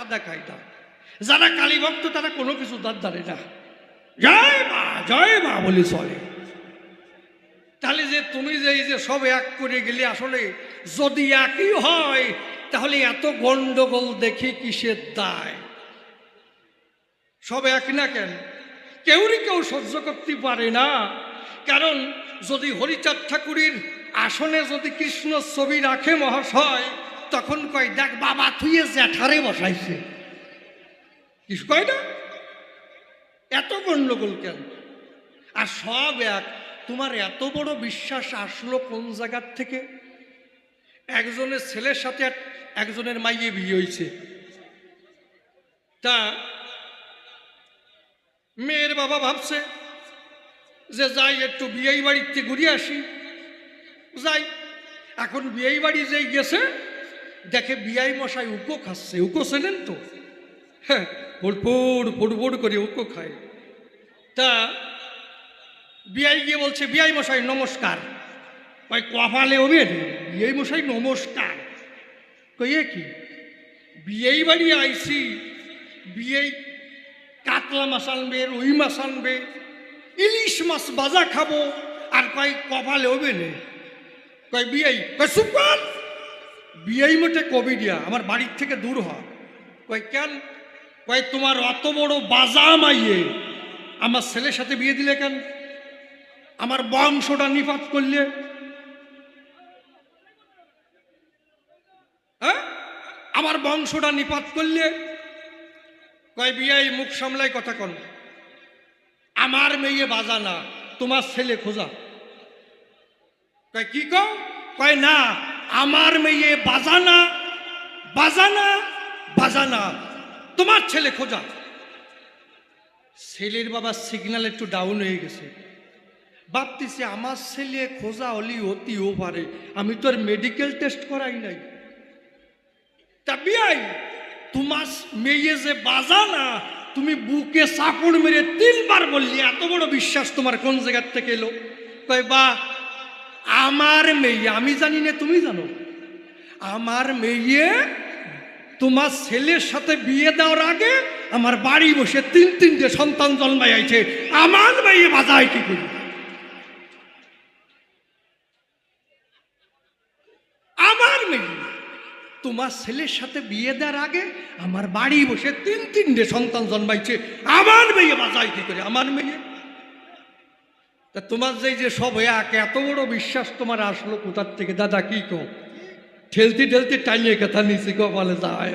আলাদা কায়দা যারা কালী ভক্ত, তারা কোনো কিছু দাঁত দাঁড়ে না। জয় মা জয় মা বলে চলে। তাহলে যে তুমি যে এই যে সব এক করে গেলে, আসলে যদি একই হয়, তাহলে এত গন্ডগোল দেখি কিসের দায়? সব এক না কেন? কেউরই কেউ সহ্য করতে পারে না। কারণ যদি হরিচাঁদ ঠাকুরের আসনে যদি কৃষ্ণ ছবি রাখে মহাশয় তখন কয়, দেখ বাবা থুয়ে জ্যাঠারে বসাইছে। কিছু কয় না? এত গণ্ডগোল কেন? আর সব এক, তোমার এত বড় বিশ্বাস আসলো কোন জায়গার থেকে? একজনের ছেলের সাথে এক- একজনের মাইয়ে বিয়ে হয়েছে তা মেয়ের বাবা ভাবছে যে, যাই, একটু বিয়েই বাড়িতে ঘুরিয়ে আসি। যাই, এখন বিয়েই বাড়ি যেই গেছে দেখে বিয়াই মশাই উকো খাচ্ছে, উকো চেনেন তো? হ্যাঁ ফুড়ফুড় ফুড়ফুড় করে উকো খায়। তা বিয়াই গিয়ে বলছে বিয়াই মশাই, নমস্কার। কয়, কপালে ওবেন বিয়াই মশাই, নমস্কার। কইয়ে কি? বিয়েই বাড়ি আইসি বিয়েই কাতলা মাছ আনবে, রুই মাছ আনবে, ইলিশ মাছ বাজা খাব, আর কয়, কপালে ওবে নে কয় বিয়াই কয় সুপার বিয়াই মোটে কবি দিয়া, আমার বাড়ির থেকে দূর হ। কয়, কেন? কয়, তোমার অত বড় বাজা মাইয়ে, আমার ছেলের সাথে বিয়ে দিলে কেন? আমার বংশটা নিপাত করলে। হ্যাঁ? আমার বংশটা নিপাত করলে। কয় বিয়াই মুখ সামলাই কথা কন। আমার মেয়ে বাজা না, তোমার ছেলে খোঁজা। কয়, কি কয়, না আমার মেয়ে বাজানা বাজানা বাজানা। তোমার ছেলে খোঁজা। ছেলের বাবা সিগন্যাল একটু ডাউন হয়ে গেছে। ভাবতেছি, আমার ছেলে খোঁজা হলি হতিও পারে আমি তো আর মেডিকেল টেস্ট করাই নাই। তা তোমার মেয়ে যে বাজানা, তুমি বুকে চাপড় মেরে তিনবার বললি, এত বড় বিশ্বাস তোমার কোন জায়গার থেকে এলো? কয় বা আমার মেয়ে, আমি জানি না, তুমি জানো। আমার মেয়ে তোমার ছেলের সাথে বিয়ে দেওয়ার আগে আমার বাড়ি বসে তিন তিনটে সন্তান জন্মাই জন্মাইছে আমার মেয়ে বাজায় কি করি? আমার মেয়ে তোমার ছেলের সাথে বিয়ে দেওয়ার আগে আমার বাড়ি বসে তিন তিনটে সন্তান জন্মাইছে। আমার মেয়ে বাজায় কি করে? আমার মেয়ে তা তোমার যে যে সব এক, এত বড় বিশ্বাস তোমার আসলো কোথার থেকে? দাদা, কি কো ঠেলতে ঠেলতে টাইলে কথা নিছি, কপালে যায়